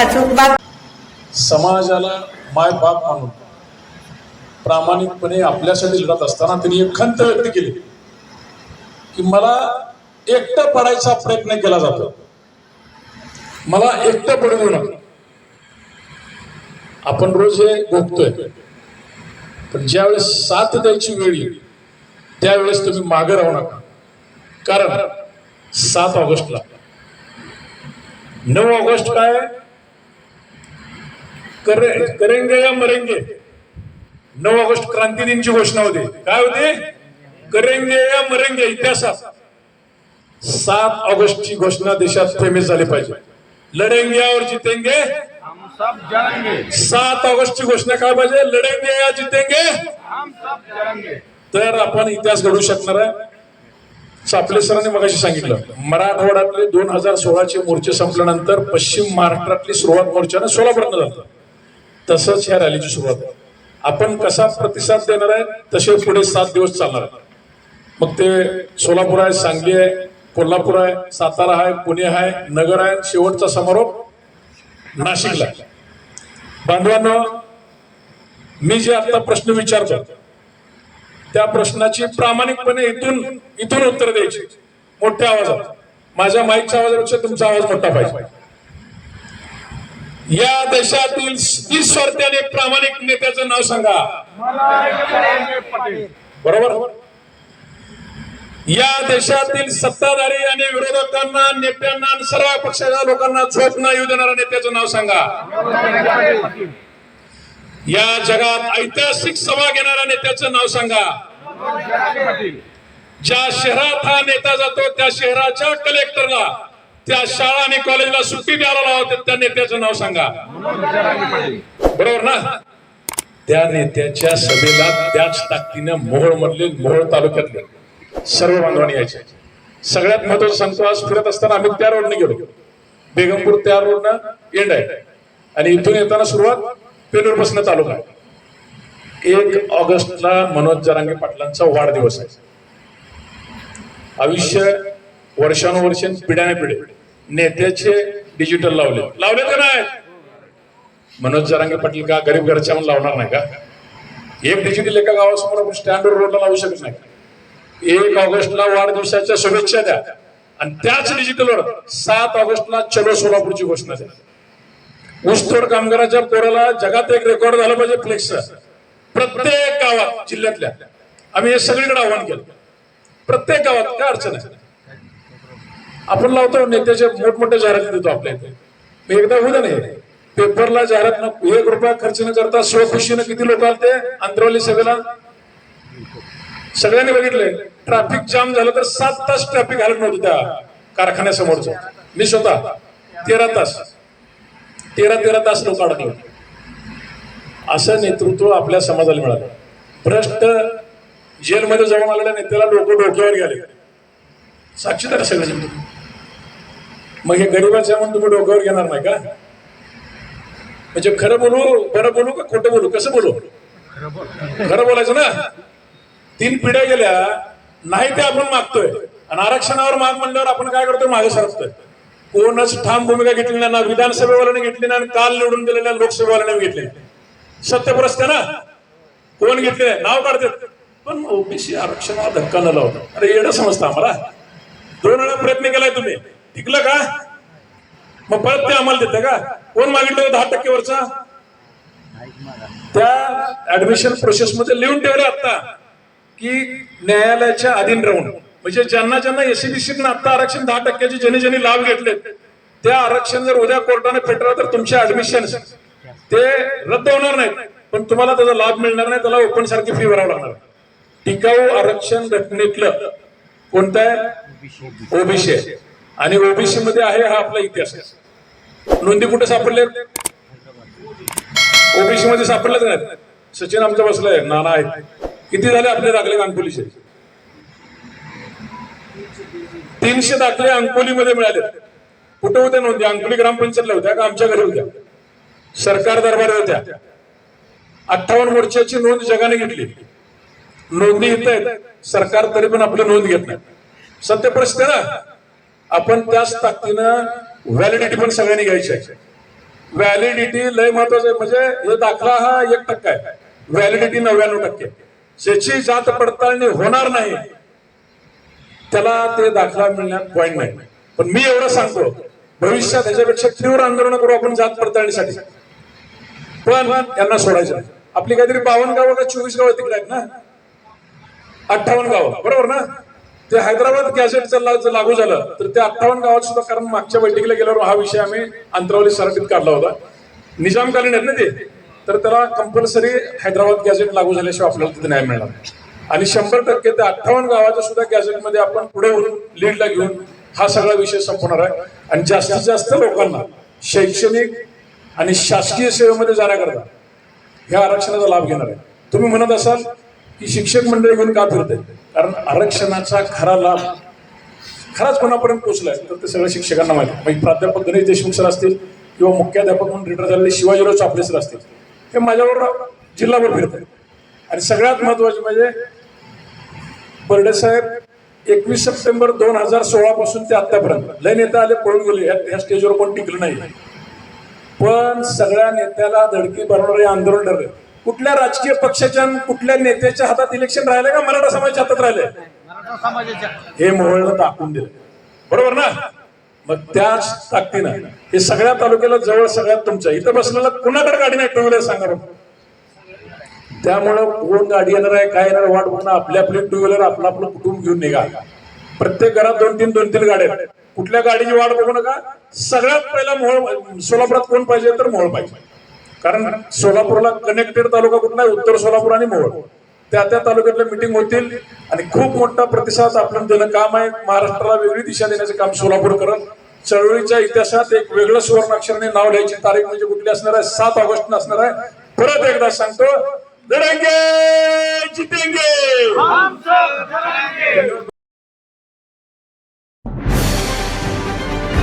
अचूक बात समाजाला माय बाप म्हणून प्रामाणिकपणे आपल्यासाठी लढत असताना त्यांनी एक खंत व्यक्त केली की मला एकटं पडायचा प्रयत्न केला जातो. मला एकटं पडू देऊ नका. आपण रोज हे भोगतोय. पण ज्यावेळेस साथ द्यायची वेळ येईल त्यावेळेस तुम्ही मागे राहू नका. कारण सात ऑगस्टला. नऊ ऑगस्ट काय? करे करेंगे या मरेंगे? नऊ ऑगस्ट क्रांती दिनची घोषणा होती. काय होती? करेंगे या मरेंगे इतिहासात. सात ऑगस्टची घोषणा देशात फेमस झाली पाहिजे. लढेंगे और जितेंगे? हम सब जलेंगे सात ऑगस्टची घोषणा काय पाहिजे? लढेंगे या जितेंगे? हम सब जलेंगे तर आपण इतिहास घडू शकणार आहे. चापले सरांनी मगाशी सांगितलं मराठवाड्यातले दोन हजार सोळाचे मोर्चे संपल्यानंतर पश्चिम महाराष्ट्रातली सुरुवात मोर्चानं सोलापूरनं झालं. तसंच ह्या रॅलीची सुरुवात. आहे आपण कसा प्रतिसाद देणार आहे तसे पुढे सात दिवस चालणार आहे मग ते सोलापूर आहे सांगली आहे कोल्हापूर आहे सातारा आहे पुणे आहे नगर आहे शेवटचा समारोप नाशिकला बांधवांना मी जे आता प्रश्न विचारतो त्या प्रश्नाची प्रामाणिकपणे इथून इथून उत्तर द्यायची. मोठ्या आवाजात. माझ्या माईकच्या आवाजापेक्षा तुमचा आवाज मोठा पाहिजे. या देशातील निस्वार्थी आणि प्रामाणिक नेत्याचं नाव सांगा. बरोबर? या देशातील सत्ताधारी आणि विरोधकांना नेत्यांना सर्व पक्षाच्या लोकांना झोप न येऊ देणाऱ्या नेत्याचं नाव सांगा. या जगात ऐतिहासिक सभा घेणाऱ्या नेत्याचं नाव सांगा. ज्या शहरात हा नेता जातो त्या शहराच्या कलेक्टरला त्या शाळा आणि कॉलेजला सुट्टी द्यायला होते. त्या नेत्याचं नाव सांगा. बरोबर ना? त्या नेत्याच्या सभेला त्याच ताकदीनं मोहोळ मधले मोहोळ तालुक्यातले सर्व बांधवांनी यायचे. सगळ्यात महत्वाचं सांगतो आज फिरत असताना आम्ही त्या रोडने गेलो. बेगमपूर त्या रोडनं एंड आहे. आणि इथून येताना सुरुवात पेनूर बसणं तालुका आहे. एक ऑगस्टला मनोज जरांगे पाटलांचा वाढदिवस आहे. आयुष्य वर्षानुवर्ष पिढ्याने पिढे नेत्याचे डिजिटल लावले. लावले का नाही मनोज जरांगे पाटील का गरीब घरच्या म्हणून लावणार नाही का? एक डिजिटल एका गावासमोर आपण स्टँडर्ड रोडला लावू शकत नाही. एक ऑगस्टला वाढदिवसाच्या शुभेच्छा द्या. आणि त्याच डिजिटलवर सात ऑगस्टला चलो सोलापूरची घोषणा द्या. ऊसतोड कामगाराच्या पोराला जगात एक रेकॉर्ड झालं पाहिजे फ्लेक्स प्रत्येक गावात जिल्ह्यातल्या. आम्ही हे सगळीकडे आव्हान केलं. प्रत्येक गावात काय अडचण आहे? आपण लावतो नेत्याचे मोठमोठ्या जाहिराती देतो आपल्या इथे. एकदा होऊ द्या नाही पेपरला जाहिरात न एक रुपया खर्च न करता स्वखुशीनं किती लोक आलते अंतरवली सभेला? सगळ्यांनी बघितलंय ट्रॅफिक जाम झालं तर सात तास ट्रॅफिक घालत नव्हतं त्या कारखान्यासमोरचं. मी स्वतः. तेरा तास. तेरा तेरा तास लोक अडकले. होते. असं नेतृत्व आपल्या समाजाला मिळालं. भ्रष्ट जेलमध्ये जाऊन आलेल्या नेत्याला लोक डोक्यावर गेले साक्षीदार सगळे मग हे गरीबाच्या म्हणून तुम्ही डोक्यावर घेणार नाही का? म्हणजे खरं बोलू खरं बोलू का खोटं बोलू? कसं बोलू? खरं बोलायचं ना? तीन पिढ्या गेल्या नाही ते आपण मागतोय. आणि आरक्षणावर माग म्हणल्यावर आपण काय करतोय? मागे सरकतोय. कोणच ठाम भूमिका घेतली नाही ना विधानसभेवाल्याने घेतली ना काल निवडून दिलेल्या लोकसभेवाल्याने घेतली सत्यप्रस्त ना? कोण घेतले? नाव काढतात. पण ओबीसी आरक्षणाला धक्का न लावतो. अरे येणं समजतं आम्हाला. दोन वेळा प्रयत्न केलाय तुम्ही. टिकलं का? मग परत ते आम्हाला देतं का? कोण मागितलं दहा टक्केवरचा? त्या ऍडमिशन प्रोसेस मध्ये लिहून ठेवलं आता की न्यायालयाच्या अधीन राहून. म्हणजे ज्यांना ज्यांना एसीबीसीत आता आरक्षण दहा टक्क्याचे ज्यांनी ज्यांनी लाभ घेतले त्या आरक्षण जर उद्या कोर्टाने फेटलं तर तुमचे ऍडमिशन ते रद्द होणार नाहीत. पण तुम्हाला त्याचा लाभ मिळणार नाही त्याला ओपन सारखी फी भरावं लागणार. टिकाऊ आरक्षण घटनेतलं कोणतं आहे? ओबीसी आणि ओबीसी मध्ये आहे हा आपला इतिहास. आहे. नोंदी कुठे सापडले ओबीसी मध्ये सापडलेच नाहीत. सचिन आमचा बसलाय. नाना आहेत. किती झाले आपले दाखले अंकोलीचे? तीनशे दाखले अंकोलीमध्ये मिळाले कुठे होत्या नोंदी? अंकोली ग्रामपंचायतला होत्या का आमच्या घरी होत्या? सरकार दरबार होत्या. अठ्ठावन्न वर्षाची नोंद जगाने घेतली. नोंदी येत आहेत. सरकार तरी पण आपली नोंद घेत नाही. सत्य परिस्थिती ना? आपण त्याच ताकदीनं व्हॅलिडिटी पण सगळ्यांनी घ्यायची आहे. व्हॅलिडिटी लय महत्वाचं आहे. म्हणजे हे दाखला हा एक टक्का आहे. व्हॅलिडिटी नव्याण्णव टक्के. ज्याची जात पडताळणी होणार नाही त्याला ते दाखला मिळण्यात पॉईंट नाही. पण मी एवढं सांगतो भविष्यात ह्याच्यापेक्षा तीव्र आंदोलन करू आपण जात पडताळणीसाठी. पण त्यांना सोडायचं आपली काहीतरी बावन्न गावं का चोवीस गावं तिकडे आहेत ना? अठ्ठावन्न गावं. बरोबर ना? ते हैदराबाद गॅझेटचं जर लागू झालं तर त्या अठ्ठावन्न गावात सुद्धा कारण मागच्या बैठकीला गेल्यावर हा विषय आम्ही अंतरावली सराटीत काढला होता. निजामकालीन आहेत ना ते तर त्याला कंपल्सरी हैदराबाद गॅझेट लागू झाल्याशिवाय आपल्याला तिथे न्याय मिळणार आणि शंभर टक्के त्या अठ्ठावन्न गावाच्या सुद्धा गॅझेटमध्ये आपण पुढे होऊन लीडला घेऊन हा सगळा विषय संपवणार आहे. आणि जास्तीत जास्त लोकांना शैक्षणिक आणि शासकीय सेवेमध्ये जाण्याकरता ह्या आरक्षणाचा लाभ घेणार आहे. तुम्ही म्हणत असाल की शिक्षक मंडळी घेऊन का फिरते कारण आरक्षणाचा खरा लाभ खराच कोणापर्यंत पोचलाय तर ते सगळ्या शिक्षकांना माहिती म्हणजे प्राध्यापक गणेश देशमुख सर असतील किंवा मुख्याध्यापक म्हणून रिटायर झालेले शिवाजीराव चापले सर असतील हे माझ्याबरोबर जिल्हाभर फिरत आहेत. आणि सगळ्यात महत्त्वाचे म्हणजे बर्डे साहेब एकवीस सप्टेंबर दोन हजार सोळा पासून ते आतापर्यंत लय नेते आले पळून गेले ह्या- ह्या स्टेजवर कोण टिकलं नाही. पण सगळ्या नेत्याला धडकी बनवणारे आंदोलन ठरले कुठल्या राजकीय पक्षाच्या कुठल्या नेत्याच्या हातात इलेक्शन राहिले का मराठा समाजाच्या हातात राहिले? हे मोहळनं दाखवून दिलं. बरोबर ना? मग त्याच ताकदीनं हे सगळ्या तालुक्याला जवळ सगळ्यात तुमच्या. इथं बसलेला कुणाकडे गाडी नाही टू व्हीलर सांगा. त्यामुळं कोण गाडी येणार आहे काय येणार वाट बघणं आपली आपली टू व्हीलर आपलं आपलं कुटुंब घेऊन निघा. प्रत्येक घरात दोन तीन दोन तीन गाड्या कुठल्या गाडीची वाट बघू नका. सगळ्यात पहिला मोहोळ सोलापुरात कोण पाहिजे तर मोहोळ पाहिजे. कारण सोलापूरला कनेक्टेड तालुका कुठला आहे? उत्तर सोलापूर आणि मोहोळ. त्या त्या तालुक्यातल्या मिटिंग होतील आणि खूप मोठा प्रतिसाद आपण देणं काम आहे महाराष्ट्राला वेगळी दिशा देण्याचं काम सोलापूर करत चळवळीच्या इतिहासात एक वेगळं सुवर्णाक्षराने नाव लिहायची तारीख म्हणजे कुठली असणार आहे? सात ऑगस्ट असणार आहे. परत एकदा सांगतो लढेंगे जितेंगे!